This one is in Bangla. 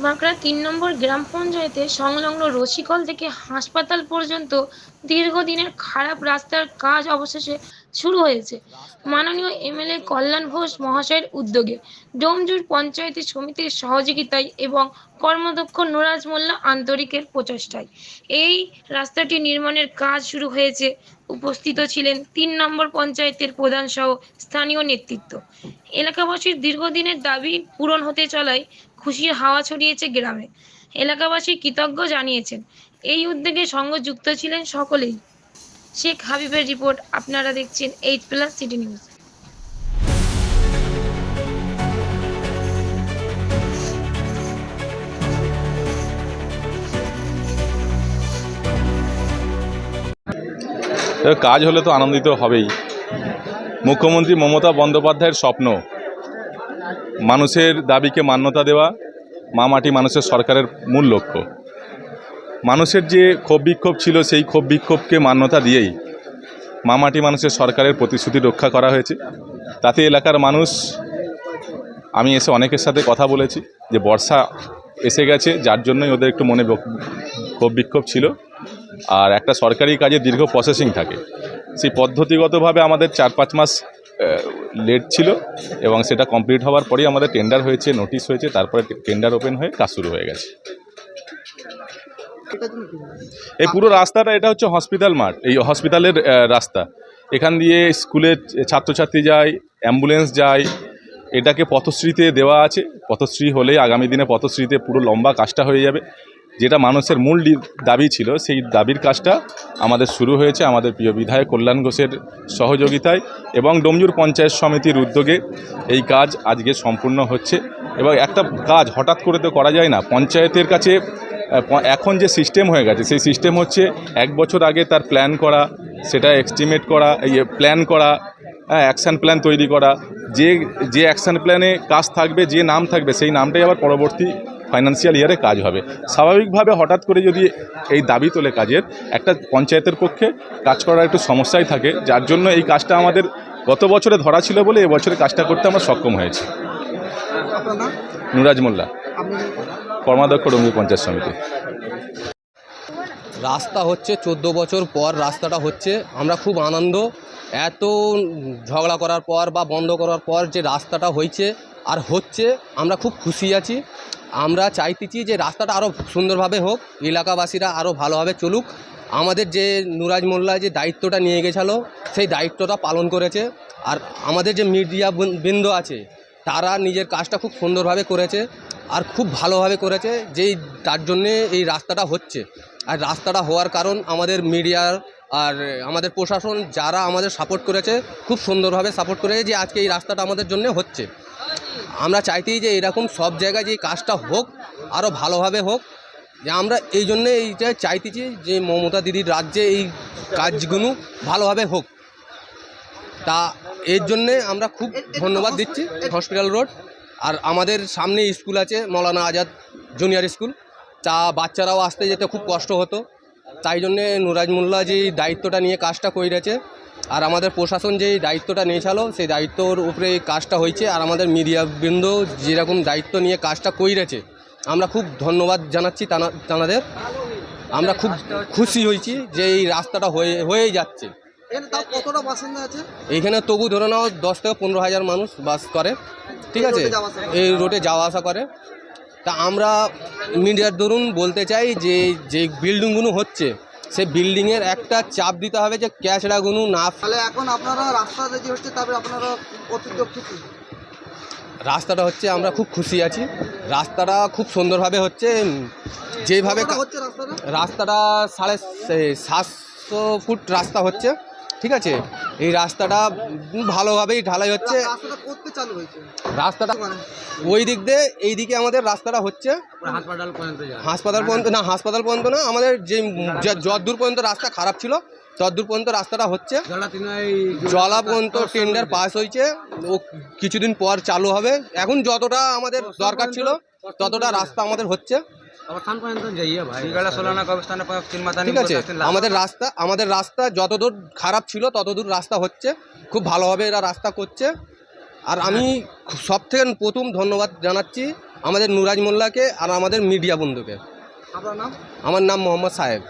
বাঁকড়া তিন নম্বর গ্রাম পঞ্চায়েতে সংলগ্ন রসিকল থেকে হাসপাতাল পর্যন্ত দীর্ঘদিনের খারাপ রাস্তার কাজ অবশেষে শুরু হয়েছে। মাননীয় এমএলএ কল্যাণ ঘোষ মহাশয়ের উদ্যোগে ডোমজুর পঞ্চায়েত সমিতির সহযোগিতায় এবং কর্মদক্ষ নোরাজ মোল্লা আন্তরিকের প্রচেষ্টায় এই রাস্তাটি নির্মাণের কাজ শুরু হয়েছে। উপস্থিত ছিলেন তিন নম্বর পঞ্চায়েতের প্রধান সহ স্থানীয় নেতৃত্ব। এলাকাবাসীর দীর্ঘদিনের দাবি পূরণ হতে চলায় খুশির হাওয়া ছড়িয়েছে গ্রামে। এলাকাবাসী কৃতজ্ঞ জানিয়েছেন। এই উদ্যোগে সঙ্গে যুক্ত ছিলেন সকলেই। শেখ হাবিবের রিপোর্ট আপনারা দেখছেন এইট প্লাস সিটি নিউজ। কাজ হলে তো আনন্দিত হবেই। মুখ্যমন্ত্রী মমতা বন্দ্যোপাধ্যায়ের স্বপ্ন, মানুষের দাবিকে মান্যতা দেওয়া, মা মাটি মানুষের সরকারের মূল লক্ষ্য। মানুষের যে ক্ষোভ বিক্ষোভ ছিল, সেই ক্ষোভ বিক্ষোভকে মান্যতা দিয়েই মামাটি মানুষের সরকারের প্রতিশ্রুতি রক্ষা করা হয়েছে। তাতে এলাকার মানুষ, আমি এসে অনেকের সাথে কথা বলেছি যে বর্ষা এসে গেছে, যার জন্যই ওদের একটু মনে ক্ষোভ বিক্ষোভ ছিল। আর একটা সরকারি কাজে দীর্ঘ প্রসেসিং থাকে। সেই পদ্ধতিগতভাবে আমাদের চার পাঁচ মাস লেট ছিল এবং সেটা কমপ্লিট হওয়ার পরেই আমাদের টেন্ডার হয়েছে নোটিশ হয়েছে, তারপরে টেন্ডার ওপেন হয়ে কাজ শুরু হয়ে গেছে। এই পুরো রাস্তাটা, এটা হচ্ছে হসপিটাল মাঠ। এই হসপিটালের রাস্তা। এখান দিয়ে স্কুলের ছাত্রছাত্রী যায় অ্যাম্বুলেন্স যায়। এটাকে পথশ্রীতে দেওয়া আছে। পথশ্রী হলেই আগামী দিনে পথশ্রীতে পুরো লম্বা কাজটা হয়ে যাবে। যেটা মানুষের মূল দাবি ছিল, সেই দাবির কাজটা আমাদের শুরু হয়েছে আমাদের প্রিয় বিধায়ক কল্যাণ ঘোষের সহযোগিতায় এবং ডোমজুর পঞ্চায়েত সমিতির উদ্যোগে এই কাজ আজকে সম্পূর্ণ হচ্ছে। এবং একটা কাজ হঠাৎ করে তো করা যায় না। পঞ্চায়েতের কাছে এখন যে সিস্টেম হয়ে গেছে সেই সিস্টেম হচ্ছে এক বছর আগে তার প্ল্যান করা সেটা এস্টিমেট করা ইয়ে প্ল্যান করা হ্যাঁ অ্যাকশান প্ল্যান তৈরি করা। যে যে অ্যাকশান প্ল্যানে কাজ থাকবে যে নাম থাকবে সেই নামটাই আবার পরবর্তী ফাইন্যান্সিয়াল ইয়ারে কাজ হবে। স্বাভাবিকভাবে হঠাৎ করে যদি এই দাবি তোলে কাজের একটা পঞ্চায়েতের পক্ষে কাজ করার একটু সমস্যাই থাকে যার জন্য এই কাজটা আমাদের গত বছরে ধরা ছিল বলে এবছরে কাজটা করতে আমরা সক্ষম হয়েছি। নুরাজ মোল্লা। কর্মাধ্যক্ষ ডোমজুর পঞ্চায়েত সমিতি। রাস্তা হচ্ছে চোদ্দ বছর পর রাস্তাটা হচ্ছে, আমরা খুব আনন্দ। এত ঝগড়া করার পর বা বন্ধ করার পর যে রাস্তাটা হয়েছে আর হচ্ছে, আমরা খুব খুশি আছি। আমরা চাইতেছি যে রাস্তাটা আরও সুন্দরভাবে হোক, এলাকাবাসীরা আরও ভালোভাবে চলুক। আমাদের যে নুরাজ মোল্লা যে দায়িত্বটা নিয়ে গেছিল, সেই দায়িত্বটা পালন করেছে। আর আমাদের যে মিডিয়া বৃন্দ আছে, তারা নিজের কাজটা খুব সুন্দরভাবে করেছে। আর খুব ভালোভাবে করেছে যেই তার জন্যে এই রাস্তাটা হচ্ছে। আর রাস্তাটা হওয়ার কারণ আমাদের মিডিয়ার আর আমাদের প্রশাসন যারা আমাদের সাপোর্ট করেছে খুব সুন্দরভাবে সাপোর্ট করেছে যে আজকে এই রাস্তাটা আমাদের জন্য হচ্ছে। আমরা চাইতেই যে এরকম সব জায়গায় যে কাজটা হোক আরও ভালোভাবে হোক যে আমরা এই জন্যে এইটা চাইতেছি যে মমতা দিদির রাজ্যে এই কাজগুলো ভালোভাবে হোক। তা এর জন্যে আমরা খুব ধন্যবাদ দিচ্ছি হসপিটাল রোড। আর আমাদের সামনে স্কুল আছে মৌলানা আজাদ জুনিয়র স্কুল। তা বাচ্চারাও আসতে যেতে খুব কষ্ট হতো। তাই জন্যে নুরাজ মোল্লা যে দায়িত্বটা নিয়ে কাজটা করেছে আর আমাদের প্রশাসন যেই দায়িত্বটা নিয়েছিল সেই দায়িত্বর উপরে এই কাজটা হয়েছে আর আমাদের মিডিয়াবৃন্দ যেরকম দায়িত্ব নিয়ে কাজটা করেছে আমরা খুব ধন্যবাদ জানাচ্ছি তানা তানাদের। আমরা খুব খুশি হয়েছি যে এই রাস্তাটা হয়ে হয়েই যাচ্ছে। এখানে তাও কতটা বাসিন্দা আছে? এইখানে তবু ধরে নাও দশ থেকে পনেরো হাজার মানুষ বাস করে ঠিক আছে? এই রোডে যাওয়া আসা করে। তা আমরা মিডিয়ার ধরুন বলতে চাই যে যে বিল্ডিংগুলো হচ্ছে সেই বিল্ডিংয়ের একটা চাপ দিতে হবে যে ক্যাচড়াগুলো না ফেলে। এখন আপনারা রাস্তাতে যে হচ্ছে তারপরে আপনারা অতিরিক্ত খুশি রাস্তাটা হচ্ছে আমরা খুব খুশি আছি। রাস্তাটা খুব সুন্দরভাবে হচ্ছে যেভাবে রাস্তাটা? রাস্তাটা সাড়ে সে- সাতশো ফুট রাস্তা হচ্ছে। ঠিক আছে? এই রাস্তাটা ভালোভাবেই ঢালাই হচ্ছে। রাস্তাটা করতে চালু হয়েছে। রাস্তাটা মানে ওই দিক দিয়ে এই দিকে আমাদের রাস্তাটা হচ্ছে। হাসপাতাল পর্যন্ত যায় হাসপাতাল পর্যন্ত না হাসপাতাল পর্যন্ত না আমাদের যে যে- যতদূর পর্যন্ত রাস্তা খারাপ ছিল ততদূর পর্যন্ত রাস্তাটা হচ্ছে। জলা পর্যন্ত টেন্ডার পাস হয়েছে। ও কিছুদিন পর চালু হবে। এখন যতটা আমাদের দরকার ছিল ততটা রাস্তা আমাদের হচ্ছে। ঠিক আছে আমাদের রাস্তা আমাদের রাস্তা যতদূর খারাপ ছিল ততদূর রাস্তা হচ্ছে। খুব ভালোভাবে এরা রাস্তা করছে। আর আমি সব থেকে প্রথম ধন্যবাদ জানাচ্ছি আমাদের নুরাজ মোল্লাকে আর আমাদের মিডিয়া বন্ধুকে। আমার নাম মোহাম্মদ সাহেব।